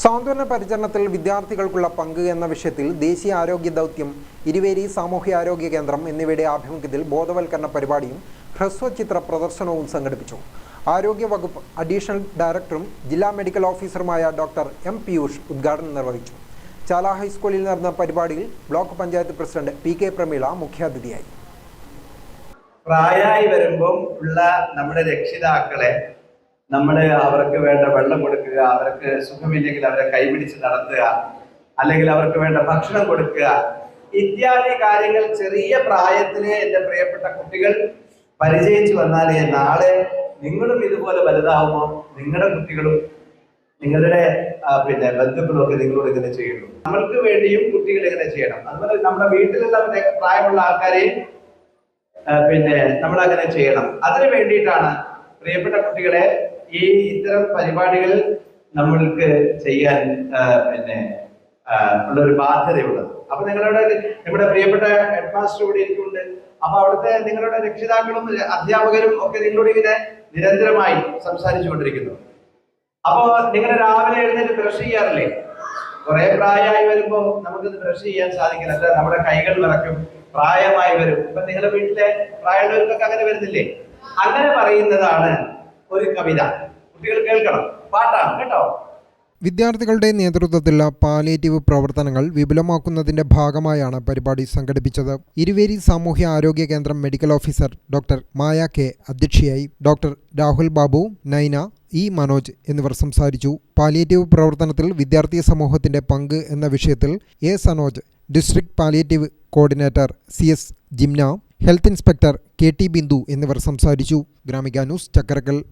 സാന്ത്വന പരിചരണത്തിൽ വിദ്യാർത്ഥികൾക്കുള്ള പങ്ക് എന്ന വിഷയത്തിൽ ദേശീയ ആരോഗ്യ ദൗത്യം ഇരുവേരി സാമൂഹ്യാരോഗ്യ കേന്ദ്രം എന്നിവയുടെ ആഭിമുഖ്യത്തിൽ ബോധവൽക്കരണ പരിപാടിയും ഹ്രസ്വചിത്ര പ്രദർശനവും സംഘടിപ്പിച്ചു. ആരോഗ്യ വകുപ്പ് അഡീഷണൽ ഡയറക്ടറും ജില്ലാ മെഡിക്കൽ ഓഫീസറുമായ ഡോക്ടർ എം പിയൂഷ് ഉദ്ഘാടനം നിർവഹിച്ചു. ചാല ഹൈസ്കൂളിൽ നടന്ന പരിപാടിയിൽ block panchayat president P K Prameela മുഖ്യാതിഥിയായി. പ്രായമായി വരുമ്പം ഉള്ള നമ്മുടെ രക്ഷിതാക്കളെ നമ്മൾ അവർക്ക് വേണ്ട വെള്ളം കൊടുക്കുക അവർക്ക് സുഖമില്ലെങ്കിൽ അവരെ കൈപിടിച്ച് നടത്തുക അല്ലെങ്കിൽ അവർക്ക് വേണ്ട ഭക്ഷണം കൊടുക്കുക ഇത്യാദി കാര്യങ്ങൾ ചെറിയ പ്രായത്തിലെ എന്റെ പ്രിയപ്പെട്ട കുട്ടികൾ പരിചയിച്ചു വന്നാലേ നാളെ നിങ്ങളും ഇതുപോലെ വലുതാവുമ്പോൾ നിങ്ങളുടെ കുട്ടികളും നിങ്ങളുടെ പിന്നെ ബന്ധുക്കളൊക്കെ നിങ്ങളോട് ഇങ്ങനെ ചെയ്യുള്ളൂ നമ്മൾക്ക് വേണ്ടിയും കുട്ടികൾ ഇങ്ങനെ ചെയ്യണം. അതുപോലെ നമ്മുടെ വീട്ടിലുള്ള പ്രായമുള്ള ആൾക്കാരെയും പിന്നെ നമ്മൾ അങ്ങനെ ചെയ്യണം. അതിനു വേണ്ടിയിട്ടാണ് പ്രിയപ്പെട്ട കുട്ടികളെ ഈ ഇത്തരം പരിപാടികൾ നമ്മൾക്ക് ചെയ്യാൻ പിന്നെ ഉള്ള ഉള്ളൊരു ബാധ്യതയുള്ളത്. അപ്പൊ നിങ്ങളുടെ നിങ്ങളുടെ പ്രിയപ്പെട്ട ഹെഡ് മാസ്റ്റർ കൂടി ഇരിക്കുന്നുണ്ട് അപ്പൊ അവിടുത്തെ നിങ്ങളുടെ രക്ഷിതാക്കളും അധ്യാപകരും ഒക്കെ നിങ്ങളോട് ഇങ്ങനെ നിരന്തരമായി സംസാരിച്ചു കൊണ്ടിരിക്കുന്നു അപ്പോ നിങ്ങൾ രാവിലെ എഴുന്നേറ്റ് ബ്രഷ് ചെയ്യാറില്ലേ? കുറെ പ്രായമായി വരുമ്പോൾ നമുക്ക് ബ്രഷ് ചെയ്യാൻ സാധിക്കില്ല. നമ്മുടെ കൈകൾ വിറക്കും പ്രായമായി വരും. ഇപ്പൊ നിങ്ങളുടെ വീട്ടിലെ പ്രായമുള്ളവർക്കൊക്കെ അങ്ങനെ വരുന്നില്ലേ? അങ്ങനെ പറയുന്നതാണ് ഒരു കവിത. കുട്ടികൾ കേൾക്കണം. പാട്ടാണ് കേട്ടോ? വിദ്യാർത്ഥികളുടെ നേതൃത്വത്തിലുള്ള പാലിയേറ്റീവ് പ്രവർത്തനങ്ങൾ വിപുലമാക്കുന്നതിന്റെ ഭാഗമായാണ് പരിപാടി സംഘടിപ്പിച്ചത്. ഇരുവേരി സാമൂഹ്യ ആരോഗ്യ കേന്ദ്രം medical officer doctor Maya K അധ്യക്ഷയായി ഡോക്ടർ രാഹുൽ ബാബു നൈന ഇ മനോജ് എന്നിവർ സംസാരിച്ചു. പാലിയേറ്റീവ് പ്രവർത്തനത്തിൽ വിദ്യാർത്ഥി സമൂഹത്തിന്റെ പങ്ക് എന്ന വിഷയത്തിൽ A Sanoj district palliative coordinator C S Jimna health inspector K T Bindu എന്നിവർ സംസാരിച്ചു. ഗ്രാമിക ന്യൂസ് ചക്കരക്കൽ.